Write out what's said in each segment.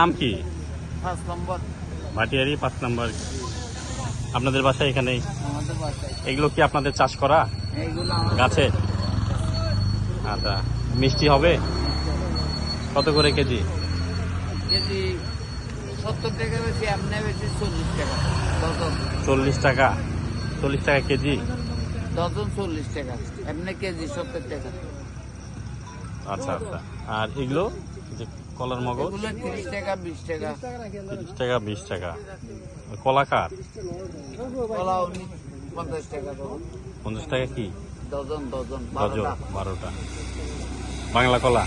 নাম কি? পাঁচ নম্বর। ভাটিয়ারি পাঁচ নম্বর। আপনাদের বাসায় এখানে এগুলো কি আপনাদের চাষ করা? গাছে? আচ্ছা। মিষ্টি হবে? কত করে কেজি? কেজি সত্তর টাকা বেশি এমনি বেশি চল্লিশ টাকা। চল্লিশ টাকা। চল্লিশ টাকা কেজি? ডজন চল্লিশ টাকা। এমনি কেজি সত্তর টাকা। আচ্ছা আচ্ছা। আর এগুলো? কলার মগজ? তিরিশ টাকা বিশ টাকা। তিরিশ টাকা বিশ টাকা। কলাকার কলা উনিশ পঞ্চাশ টাকা পঞ্চাশ টাকা কি? ডজন ডজন ডজন বারোটা। বাংলা কলা?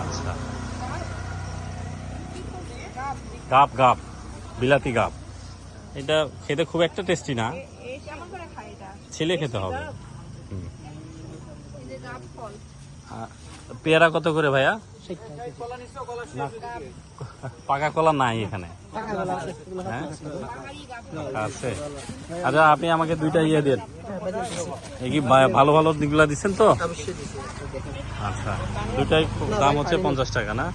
আচ্ছা। গাপ গাপ বিলাতি গাপ। এটা খেতে খুব একটা টেস্টি না। করে ছেলে খেতে হবে। হুম। পেয়ারা কত করে ভাইয়া? পাকা কলা নাই এখানে। হ্যাঁ? আছে। আচ্ছা আপনি আমাকে দুইটা ইয়ে দেন। এই কি ভালো ভালো দিকগুলা দিচ্ছেন তো? আচ্ছা দুইটাই দাম হচ্ছে পঞ্চাশ টাকা, না?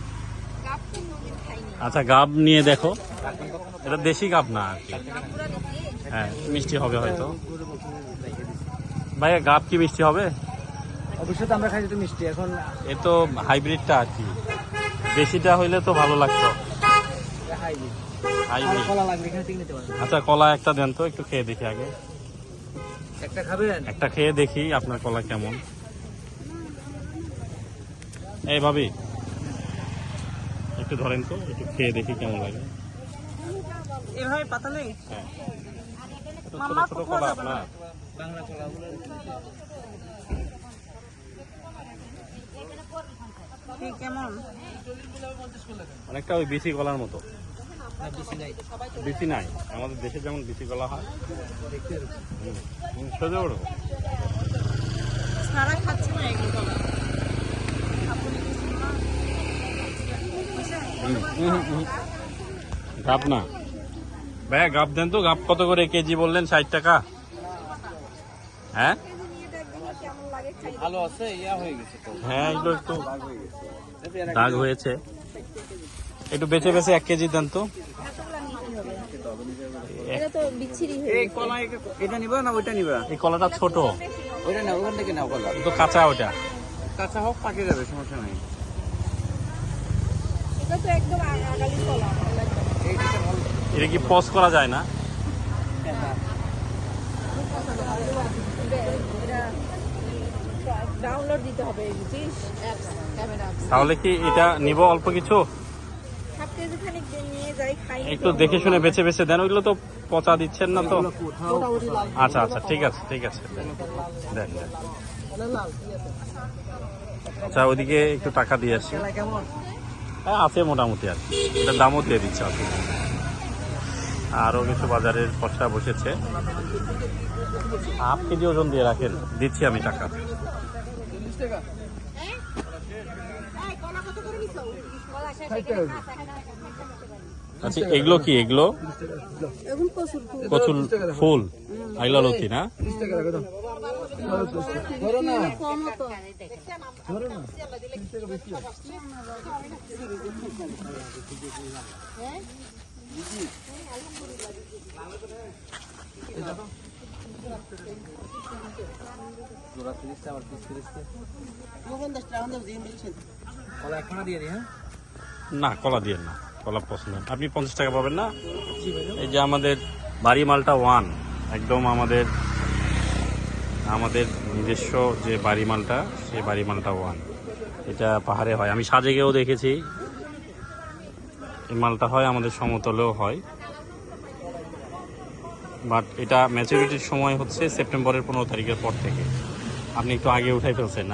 আচ্ছা গাব নিয়ে দেখো। এটা দেশি গাব না আর কি? হ্যাঁ মিষ্টি হবে হয়তো। ভাইয়া, গাব কি মিষ্টি হবে? অবশ্যই তো আমরা খাই তো মিষ্টি এখন এ তো হাইব্রিডটা আর কি। দেশিটা হইলে তো ভালো লাগতো। হাইব্রিড। হাইব্রিড। কলা লাগবে এখানে থেকে নিতে পারবেন আচ্ছা কলা একটা দেন তো একটু খেয়ে দেখি আগে। একটা খাবেন? একটা খেয়ে দেখি আপনার কলা কেমন। এই ভাবি একটু ধরেন তো একটু খেয়ে দেখি কেমন লাগে। এভাবে পাতালে হ্যাঁ। ছোট ছোট কলা আপনার? বাংলা কলা কেমন? অনেকটা ওই বিসি কলার মতো। নাই বিসি নাই। আমাদের দেশে যেমন বিসি কলা হয়। সোজা ওরকম সারা খাচ্ছে না এগুলো কিছু না। ভাইয়া গাপ দেন তো। গাপ কত করে কেজি বললেন? ষাট টাকা? হ্যাঁ? ভালো আছে ইয়া হয়ে গেছে হ্যাঁ এগুলো একটু দাগ হয়েছে। একটু বেছে বেছে এক কেজি দেন তো। হয়ে এই কলা এটা নিবা না ওইটা নিবা? এই কলাটা ছোট। ওইটা না ওখান থেকে নাও কলা। তো কাঁচা ওটা কাঁচা হোক পাকে যাবে সমস্যা নাই। এটা কি পজ করা যায় না? দিতে হবে তাহলে কি এটা নিব অল্প কিছু? হাফ কেজি খানিক দিয়ে নিয়ে যাই খাই একটু দেখে শুনে বেছে বেছে দেন ওইগুলো তো পচা দিচ্ছেন না তো। আচ্ছা আচ্ছা ঠিক আছে ঠিক আছে দেন দেন। আচ্ছা ওইদিকে একটু টাকা দিয়ে আসি। হ্যাঁ আছে মোটামুটি আর এটা দামও দিয়ে দিচ্ছে আর আরও কিছু বাজারের পশা বসেছে। হাফ কেজি ওজন দিয়ে রাখেন দিচ্ছি আমি টাকা। আচ্ছা এগুলো কি? এগুলো? প্রচুর ফুল। আইলা লতি না? জোড়া তিরিশটা কলা দিয়ে হ্যাঁ? না, কলা দিয়ে না। আপনি পঞ্চাশ টাকা পাবেন না? এই যে আমাদের বাড়ি মালটা ওয়ান, একদম আমাদের আমাদের নিজস্ব যে বাড়ি মালটা, সেই বাড়ি মালটা ওয়ান। এটা পাহাড়ে হয়। আমি সাজেকেও দেখেছি। এই মালটা হয়, আমাদের সমতলেও হয়। বাট এটা ম্যাচুরিটির সময় হচ্ছে সেপ্টেম্বরের পনেরো তারিখের পর থেকে। আপনি একটু আগে উঠাই ফেলছেন